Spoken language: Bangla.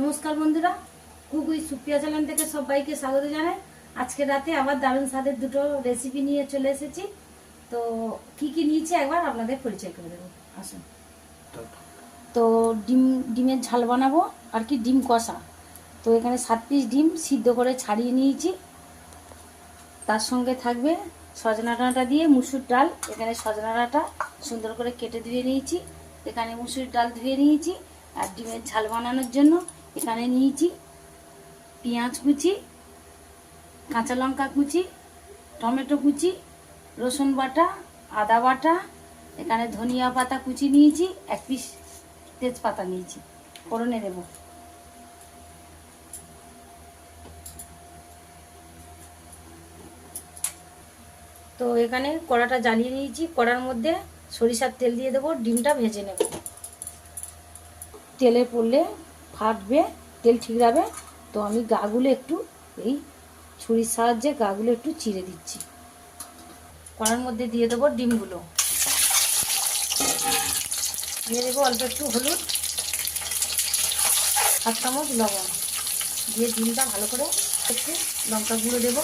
নমস্কার বন্ধুরা, কুকুই সুপ্রিয়া চ্যানেল থেকে সবাইকে স্বাগত জানাই। আজকে রাতে আবার দারুণ স্বাদের দুটো রেসিপি নিয়ে চলে এসেছি। তো কি কি নিয়েছি একবার আপনাদের পরিচয় করে দেবো। আসুন। তো ডিম, ডিমের ঝাল বানাবো আর কি ডিম কষা। তো এখানে সাত পিস ডিম সিদ্ধ করে ছাড়িয়ে নিয়েছি। তার সঙ্গে থাকবে সজনা ডাঁটা দিয়ে মুসুর ডাল। এখানে সজনা ডাঁটা সুন্দর করে কেটে ধুয়ে নিয়েছি। এখানে মুসুর ডাল ধুয়ে নিয়েছি আর ডিমের ঝাল বানানোর জন্য এখানে নিয়েছি পেঁয়াজ কুচি, কাঁচা লঙ্কা কুচি, টমেটো কুচি, রসুন বাটা, আদা বাটা, এখানে ধনিয়া পাতা কুচি নিয়েছি, এক পিস তেজপাতা নিয়েছি, ফোড়নে দেবো। তো এখানে কড়াটা জ্বালিয়ে নিয়েছি, কড়ার মধ্যে সরিষার তেল দিয়ে দেবো, ডিমটা ভেজে নেব। তেলে পড়লে ফাটবে, তেল ঠিকরাবে তো আমি গাগুলো একটু এই ছুরির সাহায্যে গাগুলো একটু চিড়ে দিচ্ছি। কড়ার মধ্যে দিয়ে দেবো ডিমগুলো। দিয়ে দেবো অল্প একটু হলুদ আট চামচ লবণ। দিয়ে ডিমটা ভালো করে একটু লঙ্কা গুঁড়ো দেবো।